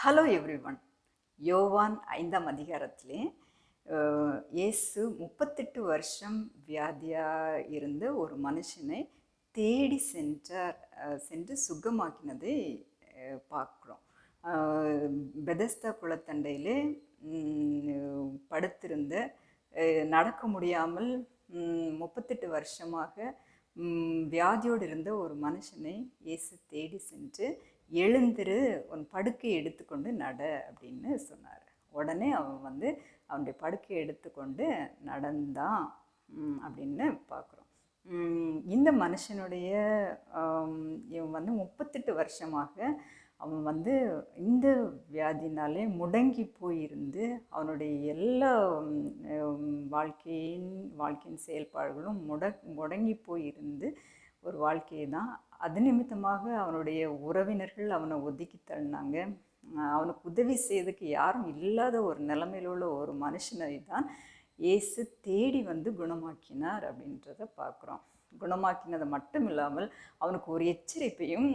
Hello every one யோவான் ஐந்தாம் அதிகாரத்திலே இயேசு முப்பத்தெட்டு வருஷம் வியாதியாக இருந்த ஒரு மனுஷனை தேடி சென்றார் சென்று சுகமாக்கினதை பார்க்குறோம். பெதஸ்தா குளத்தண்டையிலே படுத்திருந்த நடக்க முடியாமல் முப்பத்தெட்டு வருஷமாக வியாதியோடு இருந்த ஒரு மனுஷனை இயேசு தேடி சென்று எழுந்திரு உன் படுக்கை எடுத்துக்கொண்டு நட அப்படின்னு சொன்னார். உடனே அவன் வந்து அவனுடைய படுக்கை எடுத்துக்கொண்டு நடந்தான் அப்படின்னு பார்க்குறோம். இந்த மனுஷனுடைய இவன் வந்து முப்பத்தெட்டு வருஷமாக அவன் வந்து இந்த வியாதினாலே முடங்கி போயிருந்து அவனுடைய எல்லா வாழ்க்கையின் வாழ்க்கையின் செயல்பாடுகளும் முட முடங்கி போயிருந்து ஒரு வாழ்க்கையை தான். அது நிமித்தமாக அவனுடைய உறவினர்கள் அவனை ஒதுக்கி தள்ளினாங்க. அவனுக்கு உதவி செய்யறதுக்கு யாரும் இல்லாத ஒரு நிலைமையில உள்ள ஒரு மனுஷனை தான் இயேசு தேடி வந்து குணமாக்கினார் அப்படின்றத பார்க்குறோம். குணமாக்கினது மட்டும் இல்லாமல் அவனுக்கு ஒரு எச்சரிப்பையும்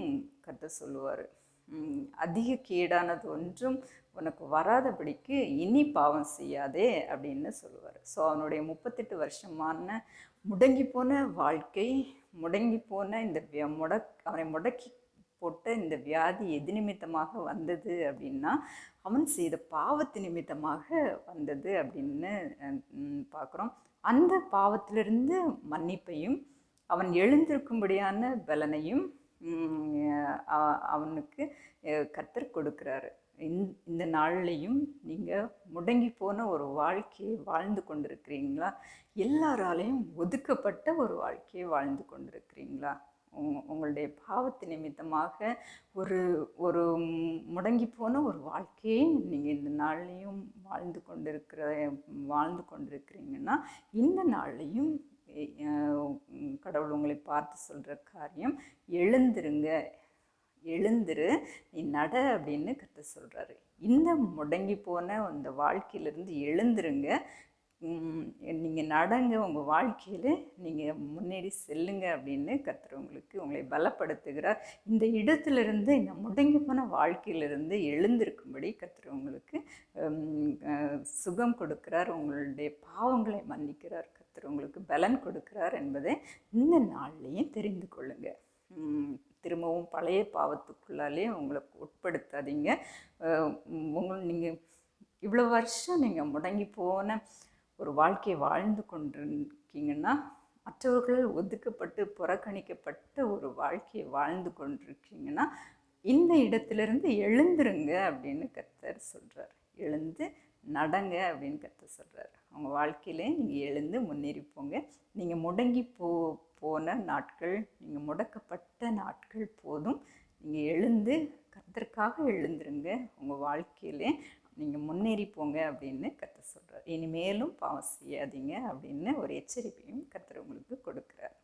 கற்று சொல்லுவார். அதிக கேடானது ஒன்றும் உனக்கு வராதபடிக்கு இனி பாவம் செய்யாதே அப்படின்னு சொல்லுவார். ஸோ அவனுடைய முப்பத்தெட்டு வருஷமான முடங்கி போன வாழ்க்கை முடங்கி போன இந்த முடக் அவனை முடக்கி போட்ட இந்த வியாதி எது நிமித்தமாக வந்தது அப்படின்னா அவன் செய்த பாவத்து நிமித்தமாக வந்தது அப்படின்னு பார்க்குறோம். அந்த பாவத்திலிருந்து மன்னிப்பையும் அவன் எழுந்திருக்கும்படியான பலனையும் அவனுக்கு கத்தர் கொடுக்குறாரு. இந்த நாள்லேயும் நாள்லையும் நீங்கள் முடங்கி போன ஒரு வாழ்க்கையை வாழ்ந்து கொண்டிருக்கிறீங்களா? எல்லாராலையும் ஒதுக்கப்பட்ட ஒரு வாழ்க்கையை வாழ்ந்து கொண்டிருக்கிறீங்களா? உங்களுடைய பாவத்து நிமித்தமாக ஒரு ஒரு முடங்கி போன ஒரு வாழ்க்கையை நீங்கள் இந்த நாள்லையும் வாழ்ந்து கொண்டிருக்கிற வாழ்ந்து கொண்டிருக்கிறீங்கன்னா இந்த நாள்லையும் கடவுள் உங்களை பார்த்து சொல்கிற காரியம் எழுந்திருங்க. எழுந்துரு நீ நட அப்படின்னு கற்று சொல்கிறாரு இந்த முடங்கி போன அந்த வாழ்க்கையிலேருந்து எழுந்துருங்க. நீங்கள் நடங்க உங்கள் வாழ்க்கையில் நீங்கள் முன்னேறி செல்லுங்க அப்படின்னு கத்துறவங்களுக்கு உங்களுக்கு உங்களை பலப்படுத்துகிறார். இந்த இடத்துலேருந்து இந்த முடங்கி போன வாழ்க்கையிலிருந்து எழுந்திருக்கும்படி கத்துறவங்களுக்கு உங்களுக்கு சுகம் கொடுக்கிறார். உங்களுடைய பாவங்களை மன்னிக்கிறார். கத்துறவங்களுக்கு உங்களுக்கு பலன் கொடுக்கிறார் என்பதை இந்த நாள்லையும் தெரிந்து கொள்ளுங்க. திரும்பவும் பழைய பாவத்துக்குள்ளாலே உங்களை உட்படுத்தாதீங்க. உங்கள் நீங்கள் இவ்வளோ வருஷம் நீங்கள் முடங்கி போன ஒரு வாழ்க்கையை வாழ்ந்து கொண்டிருக்கீங்கன்னா மற்றவர்கள் ஒதுக்கப்பட்டு புறக்கணிக்கப்பட்ட ஒரு வாழ்க்கையை வாழ்ந்து கொண்டிருக்கீங்கன்னா இந்த இடத்துலேருந்து எழுந்துருங்க அப்படின்னு கத்தர் சொல்கிறார் எழுந்து நடங்க அப்படின்னு கத்தர் சொல்கிறார் அவங்க வாழ்க்கையிலே நீங்கள் எழுந்து முன்னேறி போங்க. நீங்கள் முடங்கி போ போன நாட்கள் நீங்கள் முடக்கப்பட்ட நாட்கள் போதும். நீங்கள் எழுந்து கத்தருக்காக எழுந்துருங்க. உங்கள் வாழ்க்கையிலே நீங்கள் முன்னேறி போங்க அப்படின்னு கற்று சொல்கிறார் இனிமேலும் பாவம் செய்யாதீங்க அப்படின்னு ஒரு எச்சரிப்பையும் கர்த்தர் உங்களுக்கு கொடுக்குறார்.